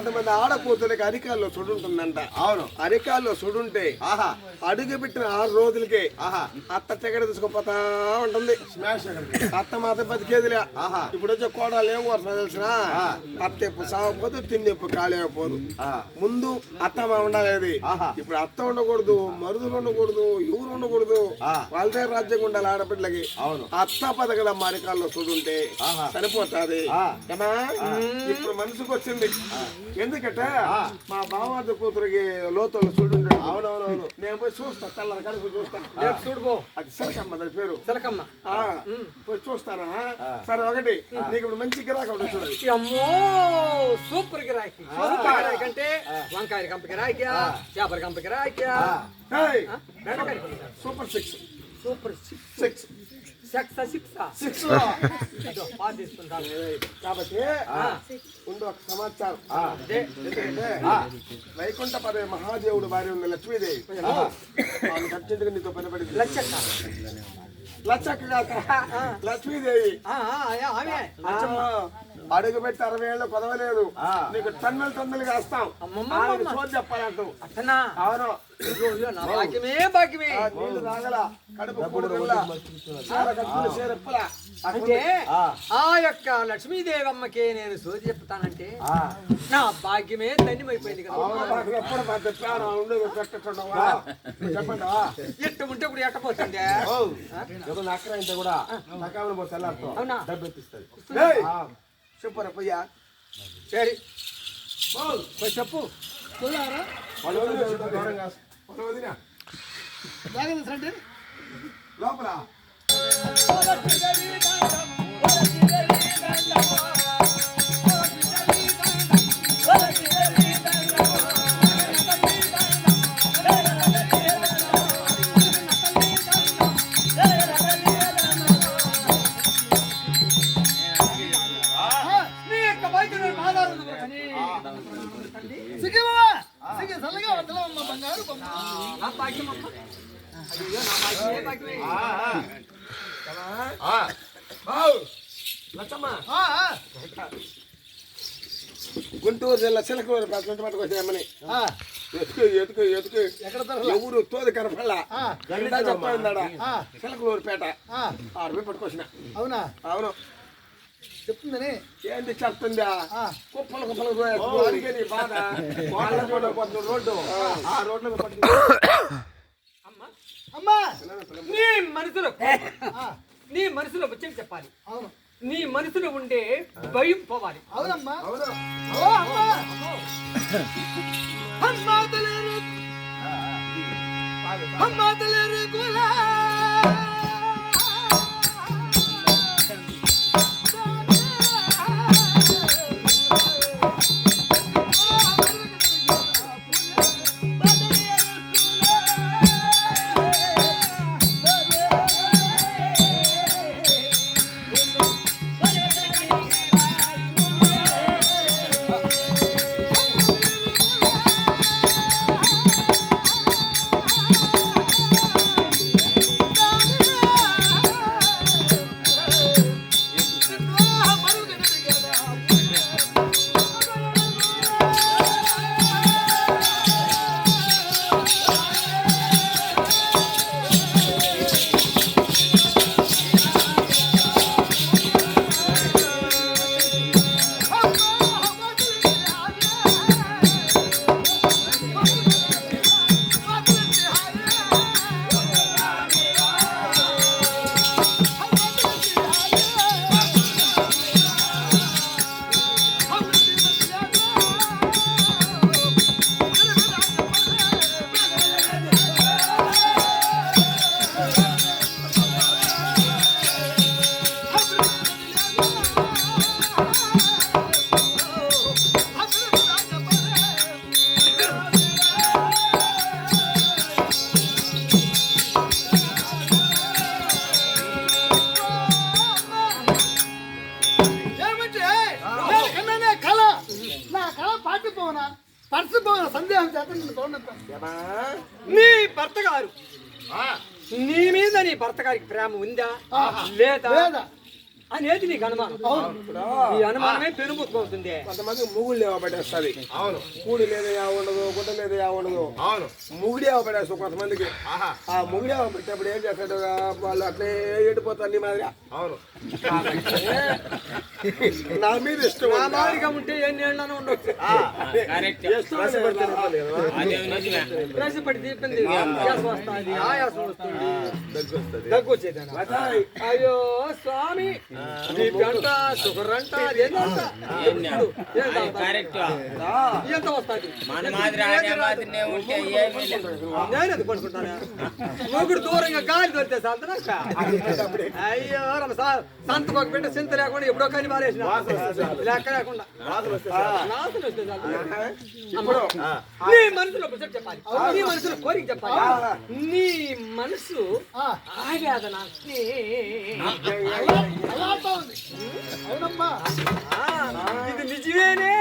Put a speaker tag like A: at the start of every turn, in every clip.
A: కొంతమంది ఆడకూతులకి అరికాల్లో సుడుంటుందంట.
B: అవును
A: అరికాల్లో సుడుంటే
B: ఆహా
A: అడుగు పెట్టిన ఆరు రోజులకే
B: ఆహా
A: అత్త చెగడ తీసుకుపోతా ఉంటుంది. అత్త మాత్రం బతికేదిలే
B: ఆహా.
A: ఇప్పుడు వచ్చే కోడలు ఏం తెలిసిన. అత్త ఎప్పుడు సాగపోదు తిండి ఎప్పుడు కాలేకపోదు
B: ఆ,
A: ముందు అత్తమ్మ ఉండాలి
B: ఆహా.
A: ఇప్పుడు అత్త ఉండకూడదు మరుదులు ఉండకూడదు ఎవరు ఉండకూడదు. వాళ్ళదే రాజ్యం ఉండాలి ఆడపిల్లకి.
B: అవును.
A: అత్త పథకల మరికాల్లో చూడుంటే. సరిపోతాది. ఇప్పుడు మనసుకు వచ్చింది ఎందుకంటే
B: ఆ.
A: మా బావార్ది కూతురికి లోతులు చూడుండే
B: అవునవునవును.
A: నేను పోయి చూస్తా తెల్లని కడుపు చూస్తా.
C: రేపు చూడుకో.
A: అది సరికమ్మ దాని పేరు.
C: చిలకమ్మ
A: ఆ, పోయి చూస్తానా సరే ఒకటి. నీకు ఇప్పుడు మంచి గిరాకీ ఒకటి చూడండి
C: అమ్మో సూపర్ గిరాకీ. సూపర్ గిరాకీ అంటే వంకాయ కంప గిరాకీ చేపల కంప గిరాకీ.
A: Super six.
C: Super
A: six.
C: Six. Six
A: six
C: pass తీసుకుంటాను
A: కాబట్టి ఉండు ఒక సమాచారం ఎందుకంటే వైకుంఠ పదే మహాదేవుడు భార్య ఉంది లక్ష్మీదేవి ఆమె అర్జెంటుగా నీతో పని పడింది
C: లచ్చక్క
A: లచ్చక్క కాక లక్ష్మీదేవి అడుగు పెట్టి అరవై ఏళ్ళు కొదవలేదు.
B: ఆ.
A: నీకు టన్నులు టన్నులు కాస్తాం. చోటు చెప్పాలంటావు అవును. కడుపు చీరెప్పుల
C: అంటే
B: ఆ.
C: యొక్క లక్ష్మీదేవమ్మకి నేను సోది చెప్తానంటే
B: ఆ,
C: నా భాగ్యమే ధన్యమైపోయింది కదా.
A: చెప్పండి.
C: ఎట్టు ఉంటే ఇప్పుడు ఎట్టపోతుంది
B: అక్కడ కూడా
C: అవునా?
A: చెప్పరా పోయ్యా?
C: సరే పోయి చెప్పు.
A: లోపల. చిలకూరు పెద్ద పట్టుకు వచ్చామని ఎతుకు ఎతుకు ఎతుకు ఎవరు తోది కనపడలా గంట చెప్తాడా చిలకలూరు పేట ఆరు పట్టుకొచ్చిన.
D: అవునా?
A: అవును.
D: చెప్తుందని?
A: ఏంటి చెప్తుందా? కుప్పలు కుప్పలు నీ బాధ. వాళ్ళ రోడ్డు కొంచెం రోడ్డు. ఆ. రోడ్డు పట్టుకు.
C: అమ్మ.
D: అమ్మా!
C: నీ మనసులో నీ మనసులో వచ్చి చెప్పాలి.
D: అవును.
C: నీ మనసులో ఉండే భయం పోవాలి.
D: అవునమ్మా. అమ్మా. అమ్మా నీ
C: మీద అనేది నీకు అనుమానం ఈ అనుమానమే పెనుముత్తుకుంటుంది
A: కొంతమంది ముగుడు లేవ పడేస్తుంది.
B: అవును.
A: కూడి లేదా ఉండదు గుడ్డ లేదా ఉండదు.
B: అవును.
A: ముగిడేవ పడేస్తాం కొంతమందికి. ఆ ముగిడేవ పెట్టేప్పుడు ఏం చేస్తాడు? వాళ్ళు అట్లే ఎండిపోతారు నీ మాదిరిగా.
B: అవును.
A: నా మీద ఇష్టం
C: నా? మాదిరిగా ఉంటే ఎన్ని ఏళ్ళైనా ఉండొచ్చు. తీపింది. గ్యాస్ వస్తుంది. ఆయాసం వస్తుంది. దగ్గు వచ్చేది. అయ్యో స్వామి. బీపీ అంట షుగర్ అంట. అదేంటంట ఎంత వస్తుంది?
E: మన మాదిరి ఆడే మాదిరినే ఉంటే ఏమీ లేదు.
C: నేను అది పడుకుంటానా మొగుడు దూరంగా గాలి దొరికితే సంతనక్క అయ్యో రమ సా- సంతకు బిడ్డ చింత లేకుండా ఎప్పుడో కానీ మారేసిన లెక్క లేకుండా. నాశనం వస్తే చాలు.
A: ఇప్పుడు
C: నీ మనసులో చెప్పాలి. నీ మనసులో కోరిక చెప్పాలి. నీ మనసు
D: ఆ, ఉంది. అవునమ్మా.
C: ఇది నిజమేనే.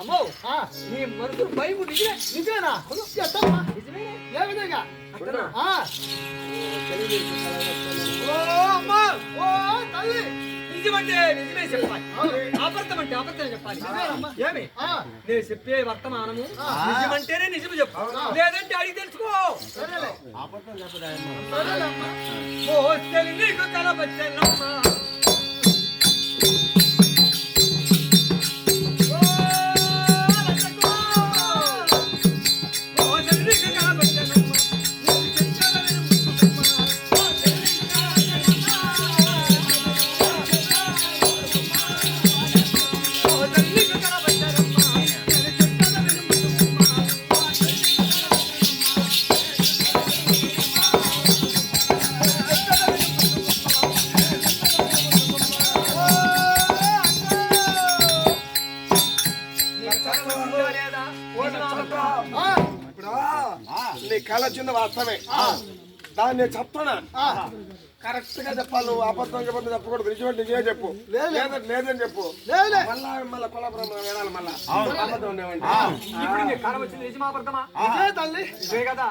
C: అమ్మో నీ మనసులో భయం నిజమే.
D: నిజమేనా? ఎట్టమ్మా
C: నిజమేనే.
D: ఏ విధంగా?
C: అట్టనా?
D: ఆ,
C: ఓ అమ్మా.
D: ఓ తల్లి.
C: నిజమంటే నిజమే చెప్పాలి. అబద్ధం అంటే అబద్ధం చెప్పాలి
D: నిజమేనమ్మా.
C: ఏమి?
D: ఆ,
C: నేను చెప్పే వర్తమానము నిజమంటేనే నిజం చెప్పు. లేదంటే అడిగి తెలుసుకో. ఓ తెలి నీకు
A: నీ కళ వచ్చింది వాస్తవమే. దాన్ని నేను చెప్తున్నా కరెక్ట్గా చెప్పాలి నువ్వు అబద్ధం చెప్పదు చెప్పకూడదు. నిజమే నిజమే చెప్పు. లేదంటే లేదని చెప్పు. మళ్ళా మళ్ళా కొలపురం వినాలి మళ్ళా. అబద్ధం
D: తల్లి.
C: ఇదే కదా.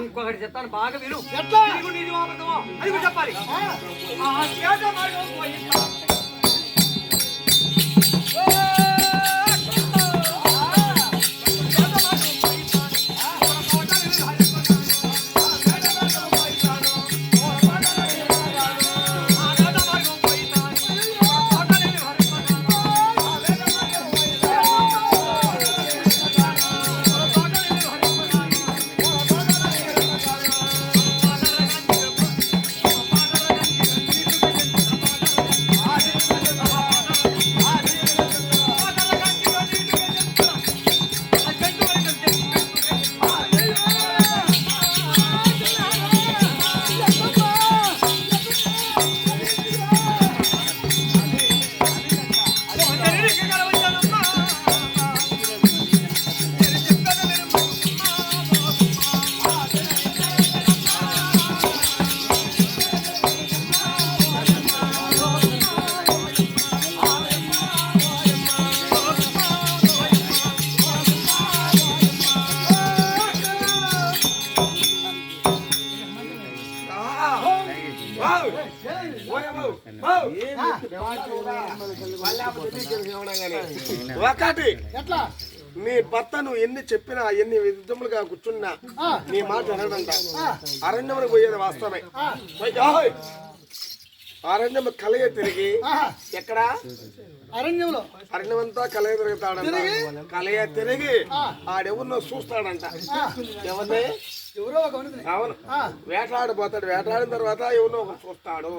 C: ఇంకొకటి చెప్తాను బాగా విను.
D: ఎట్లా?
C: అది చెప్పాలి.
A: నీ భర్త నువ్వు ఎన్ని చెప్పినా ఎన్ని విధములుగా కూర్చున్నా నీ మాట వినడంట. అరణ్యములకు పోయేది వాస్తవమే! అరణ్యం కలయ తిరిగి ఎక్కడ?
D: అరణ్యంలో.
A: అరణ్యమంతా కలయ తిరుగుతాడంట.
D: తిరిగి?
A: కలయ తిరిగి. ఆడెవరినో చూస్తాడంట. ఎవరిని?
D: ఎవరో
A: అవును. వేటాడిపోతాడు. వేటాడిన తర్వాత ఎవరినో ఒకరు చూస్తాడు.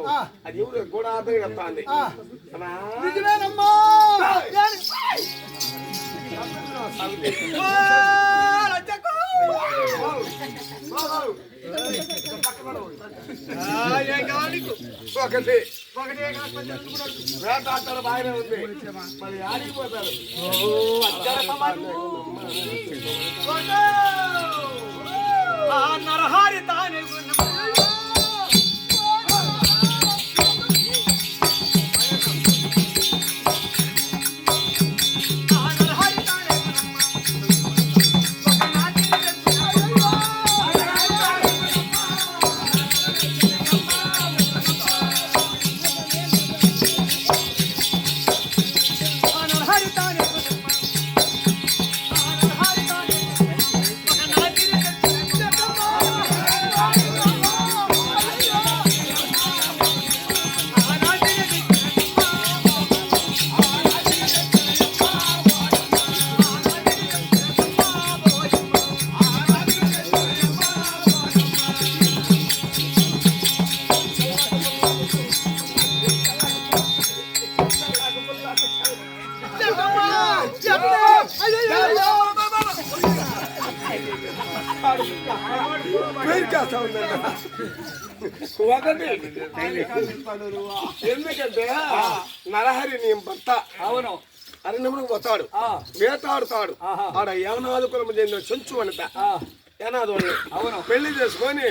A: అది ఎవరు? కూడా అర్థం చెప్తాంది
D: ఆ,
A: అమ్మా.
D: నిజమేనమ్మా ఏయ్,
A: ఒకటి వేటాడతాడు బాగానే ఉంది మరి ఆడిపోతాడు
C: నరహారి తానే
A: ఒకటి ఎందుకంటే నరహరి నీ భర్త.
C: అవును.
A: అరణ్యములకు పోతాడు.
C: ఆహా.
A: ఆడ యవనాదు కులం చెందిన చెంచు
C: ఆ,
A: ఏనాదు
C: అవును.
A: పెళ్ళి చేసుకొని!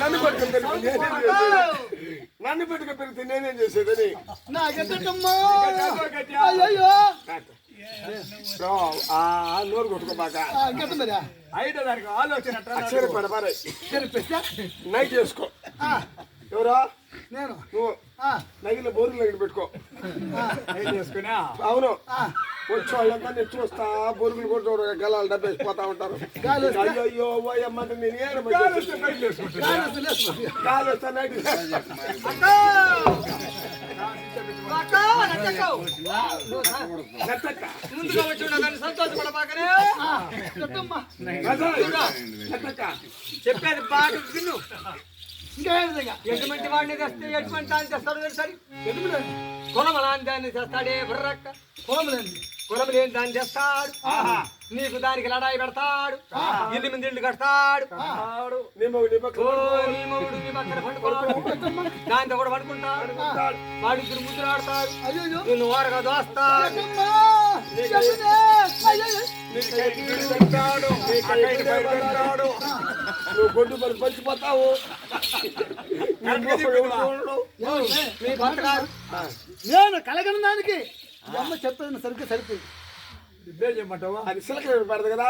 A: నన్ను చేసేది నన్ను పెట్టుకుని పెరిగితే నేనేం చేసేదని నోరు కొట్టుకోబాక?
C: అయితే దానికి ఆలోచన
A: అక్షర పడబారే? నైట్ చేసుకో. ఎవరా?
D: నేను?
A: నువ్వు
D: ఆ,
A: నగిన బోర్లు దగ్గర పెట్టుకో.
C: చేసుకున్నా
A: అవును. వచ్చి వాళ్ళంతా నెచ్చి వస్తా బొరుగులు కొట్టు గలాలు డబ్బేసిపోతా ఉంటారు. అయ్యో ఓయమ్మంటే నేను ఏడ
D: గాలి వస్తే
A: నైట్.
C: ముందుగా వచ్చి సంతోషపడబాకనే. చెప్పేది బాగా విను? ఎటువంటి వాడిని తెస్తే ఎటువంటి దాన్ని తెస్తాడు తెలుసా
D: ఎటుములేండి?
C: కులమలాంటి దాన్ని తెస్తాడే బుర్రక్క
D: పొలంలేండి.
C: లేని దాన్ని తెస్తాడు నీకు దానికి లడాయి పెడతాడు. ఇల్లు మీద ఇల్లు కడతాడు. దాంతో కూడా పడుకుంటాడు. వాడిద్దరు ముద్దులు ఆడతాడు
D: అయ్యయ్యో.
C: నిన్ను ఓరగా దోస్తాడు.
A: నువ్వు గొడ్డు పంచిపోతావు.
D: నేను కలగని దానికి. అమ్మ చెప్పేది సరిగ్గా సరిపోయింది.
C: ఇదే చేయమంటావా
A: అది సిలక పెడదు కదా.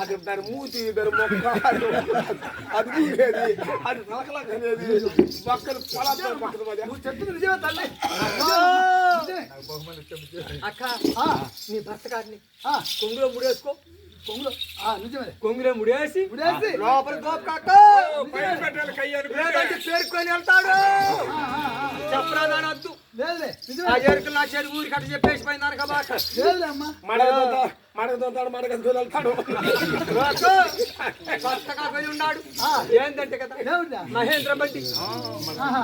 A: అది దాని మూతి దాని మొక్క అది అది నలకలక అనేది పక్కన పొలాల పక్కన
D: నువ్వు చెప్పింది నిజమే తల్లి.
C: అక్క
D: ఆ,
C: నీ భర్త గారిని.
D: ఆ,
C: కొంగులో ముడేసుకో.
D: కొంగులో ఆ, నిజమే
C: కొంగులో ముడేసి
D: ఇప్పుడేసి
C: లోపల గోపకాక లేదంటే పేరుకొని వెళ్తాడు. చెప్పరాదనొద్దు.
D: లేదులే
C: ఆ
D: నిజమే
C: ఎరుకులు నా చెడు ఊరి కట్ట చెప్పేసి పోయింది కబాక
D: లేదులే అమ్మా.
A: మడగ మడగతాడు మడగ వెళ్తాడు
C: కొత్తగా పోయి ఉన్నాడు. ఏందంటే కదా? మహేంద్ర
D: ఆహా.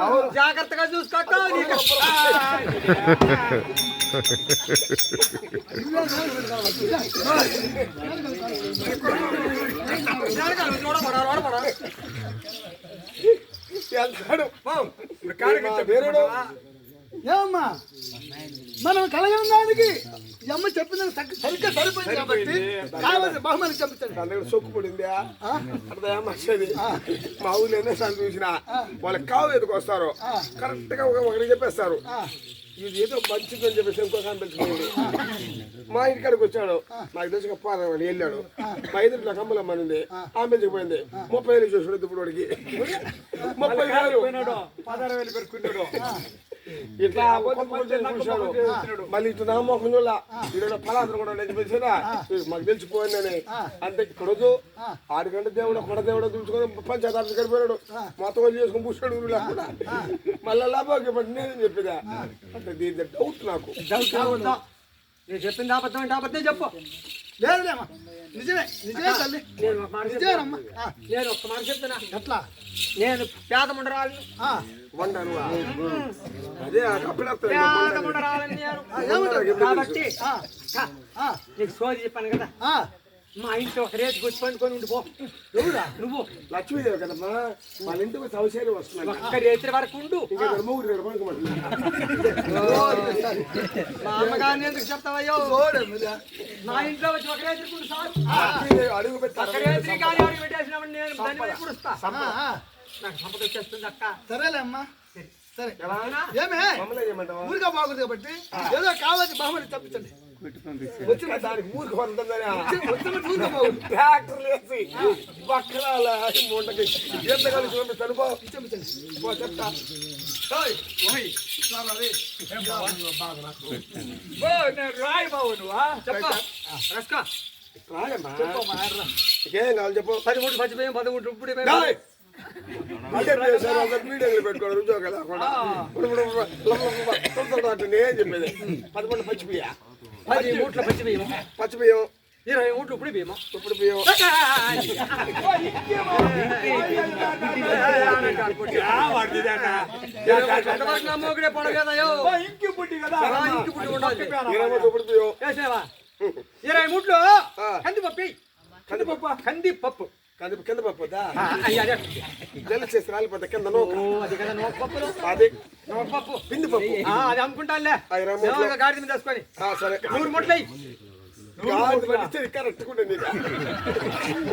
C: ఆ
D: మాట.
C: జాగ్రత్తగా చూడబడా.
A: వెళ్తాడు. వీరుడు
D: ఏమమ్మా? మనం కలగని దానికి అమ్మ చెప్పిన సరిగ్గా సరిపోయింది కాబట్టి కావాలి బహుమతి చెప్తాడు
A: దగ్గర సొక్కు పడిందా? మా ఊళ్ళో ఎన్నోసార్లు చూసిన వాళ్ళకి కావు ఎదుకొస్తారు కరెక్ట్గా ఒక- ఒకరికి చెప్పేస్తారు. ఇది ఏదో మంచిదని చెప్పేసి ఇంకోసారి అనిపించుకోండి మా ఇంటికాడికి వచ్చాడు. నాకు తెలిసి అని వెళ్ళాడు. మా ఎదురులో కమ్మలమ్మ ఉంది. ఆమె పోయింది. ముప్పై వేలు చూసాడు ఇప్పుడు వాడికి. ముప్పై వేలు.
C: పదహారు వేలు పెరుకున్నాడు
A: ఇట్లా మళ్ళీ ఇటు నా మొహం చూడ ఈరోజు పలాసలు కూడా నచ్చిపోయినా మాకు తెలిసిపోయిందని అంతే ఇక్కడ గంట దేవుడు కొడ దేవుడు చూసుకొని పంచాయతీ గడిపోయాడు. మొత్తం వాళ్ళు చేసుకొని పూసాడు లేకుండా మళ్ళీ లాభాకి ఇప్పుడు నేను చెప్పేదా? అంటే దీని డౌట్ నాకు.
C: నేను చెప్పింది అబద్ధం అంటే అబద్ధం చెప్పు.
D: లేదులే అమ్మా. నిజమే నిజమే తల్లి. నిజమేనమ్మా ఆ,
C: నేను ఒక్క మాట చెప్తున్నా
D: ఎట్లా?
C: నేను పేద
A: అప్పుడు
C: పేద కాబట్టి
D: ఆ,
C: కా,
D: ఆ,
C: నీకు సోది చెప్పాను కదా.
D: ఆ.
C: మా ఇంట్లో ఒక రేటు కూర్చి పండుకొని ఉండిపో ఎవరా నువ్వు.
A: లక్ష్మీదేవి కదమ్మా వాళ్ళ ఇంటికి సౌశర్యం వస్తున్నాయి.
C: ఒక్క రేత్రి వరకు ఉండు.
A: ఇంకా
C: మా అమ్మగారిని ఎందుకు చెప్తావయ్యో. మా ఇంట్లో వచ్చి ఒక రేత్రి ఉండు సార్.
A: అడుగు
C: ఒక్క
A: పెట్టారు
C: రేత్రి కానీ అడుగు పెట్టేసినప్పుడు నేను దాన్ని పోయి కుడుస్తా నాకు సంపద వచ్చేస్తుంది అక్క.
D: సరేలే అమ్మా. సరే? ఏమే? ఊరిగా బాగుంది కాబట్టి ఏదో కావాలి బహుమతి చెప్పించండి
A: వచ్చిన దానికి ఊరికి బక్కరాల ముండకి ఎంత కలిసి
D: చెప్పించండి
A: పో చెప్తా
C: రాయి బావు నువ్వా? చెప్పు.
A: ఏం కావాలి చెప్పు
C: పది మూడు పచ్చిపోయాం పది మూడు ఇప్పుడు
A: అందరు మీడియాలో పెట్టుకోవడం ఉద్యోగం లేకుండా అంటే నేను చెప్పేది పదకొండు పచ్చిపియ్య
C: పది మూట్ల పచ్చిపోయాం
A: పచ్చిపియ్యం
C: ఇరవై మూట్లు ఇప్పుడు భీమా
A: ఇప్పుడు బియ్యం
C: మొగుడే పడలేదయ్యో
B: ఇంకి పుట్టి కదా
C: ఇంటి పుట్టి ఉండాలి
A: ఇరవై మూడు ఇప్పుడు బియ్యం
C: వేసావా ఇరవై మూట్లు
A: ఆ.
C: కందిపప్పు కందిపప్పు కందిపప్పు
A: కంది పప్పుదా
C: అదే.
A: జల్లి చేసి రాలిపోతే కింద
C: అది
A: అది.
C: నోపప్పు
A: పిండి పప్పు.
C: ఆ, అది అమ్ముకుంటానులే.
A: మూట్లు.
C: గాడి మీద వేసుకొని.
A: సరే.
C: నూరు
A: నీకు.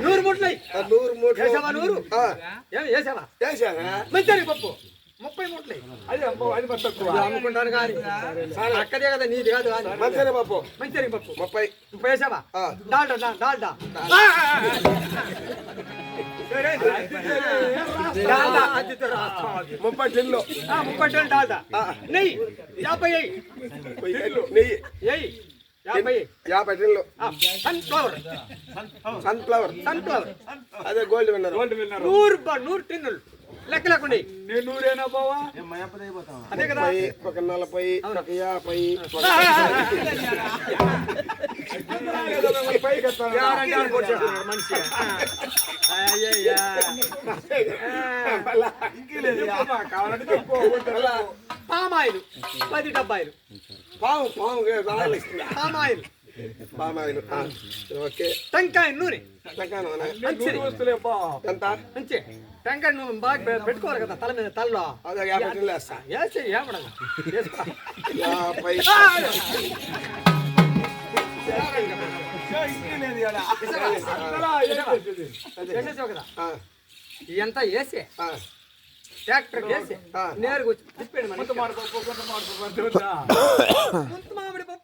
C: నూరు ముట్లయి
A: ఆ నూరు
C: వేసావా నూరు? వేసావా? మంచి పప్పు. ముప్పై ముట్లయి
B: అది అది మరి తక్కువ.
C: ఇది అమ్ముకుంటాను కానీ అక్కదే కదా నీది కాదు కానీ.
A: మంచిగా పప్పు.
C: మంచి పప్పు.
A: ముప్పై.
C: ముప్పై వేసావా. డాల్డా డాల్డా.
A: ముప్పై
C: ముప్పై టన్నులు డాల్డా నెయ్యి యాభై
A: నెయ్యి.
C: యాభై.
A: యాభై టిన్లు
C: సన్ఫ్లవర్
A: సన్ఫ్లవర్
C: సన్ఫ్లవర్
A: అదే గోల్డ్ విన్నర్
B: గోల్డ్ విన్నర్
C: నూరు నూరు టిన్నులు. లెక్క లేకుండా.
B: నేను నూరేనా బావా
C: అదే కదా.
A: ఒక నలభై ఒక యాభై
C: పామాయిలు. పది డబ్బాయిలు.
A: పాము పాము
C: పామాయిలు.
A: పామాయిలు ఆ, ఓకే
C: టెంకాయ నూనె
A: టెంకాయ నూనె.
C: మంచిది
B: వస్తులే బా
A: ఎంత
C: మంచి టెంకాయ నూనె బాగా పె- పెట్టుకోవాలి కదా తల మీద తలలో
A: అదే యాభై టిన్లు వేస్తా
C: వేసి ఏమడగా వేసుకో.
A: యాభై
B: ఇంకేలేదు ఈడ.
C: వేసేసావు కదా
A: ఆ,
C: ఇదంతా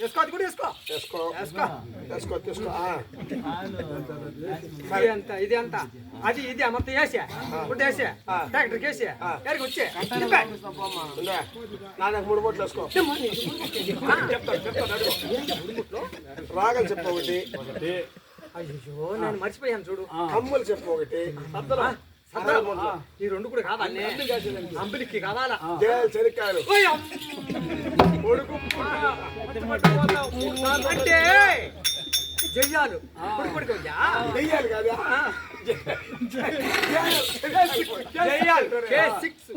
C: వేసుకో అది కూడా వేసుకో.
A: వేసుకో.
C: వేసుకో.
A: వేసుకో తీసుకో. ఆ.
C: ఇది అంత ఇది అంత అది ఇది మొత్తం వేసా. గుడ్డ వేసా. ట్రాక్టర్కి వేసా. ఎక్కడికి వచ్చే?
A: నాన్నకు మూడు బొట్లు వేసుకో. రాగలు చెప్పు ఒకటి.
C: అయ్యో నేను మర్చిపోయాను చూడు.
A: కమ్ములు చెప్పు ఒకటి.
C: సద్దలు. ఈ రెండు కూడా కావాలి. అంబిలికి కావాలా? అమ్మ. అంటే జయ్యాలు.
A: కాదా?
C: జయ్యాలు. కే సిక్స్.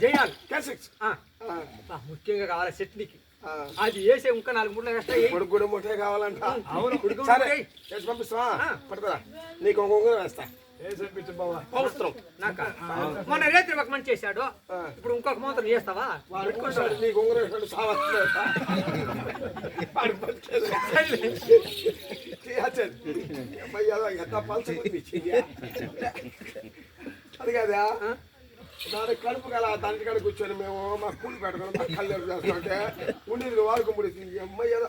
C: జయ్యాలు.
A: కసిక్స్
C: ఆ, ఆ, ముఖ్యంగా కావాలి చట్నీకి అది వేసే ఇంకా నాలుగు మూడు ఎక్స్ట్రా వేయి.
A: పొడుగు కూడా ముట్టే కావాలంట.
C: అవును వేయి.
A: చేసి పంపిస్తావా? పడుతుందా నీకు ఒక ఉంగరం వేస్తా. అవసరం
C: నాక? మొన్న రేత్రి ఒక మంచి చేశాడు. ఇప్పుడు ఇంకొక మూతలు చేస్తావా?
A: అది కదా దాని కడుపు గల దాని కాడ కూర్చొని మేము మా కూలి పెట్టుకొని మా కళ్ళు చేస్తుంటే ఉండేది వాడుకు ముడిసింది అమ్మాయి ఏదో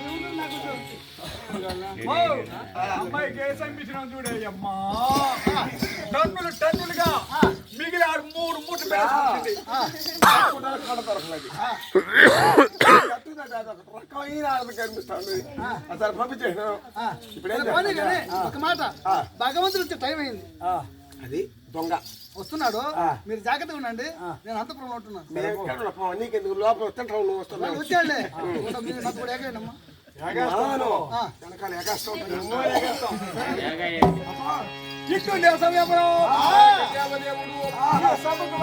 B: ఓ, ఆ. అమ్మాయికి ఏ సంపించినాం చూడే అమ్మా టన్నులు టన్నులుగా మిగిలి ఆడు మూడు
A: అదొక రకమైన ఆనందం కనిపిస్తుంది అసలు పంపించేసాను ఇప్పుడు?
D: ఒక మాట భగవంతుడు వచ్చే టైం అయింది
A: అది దొంగ
D: వస్తున్నాడు మీరు జాగ్రత్తగా ఉండండి నేను అంతపురంలో ఉంటున్నాను
A: నీకెందుకు లోపల తింటావు నువ్వు వెనకాల ఎగస్తా
B: దేవసం ఎవరు. సభకు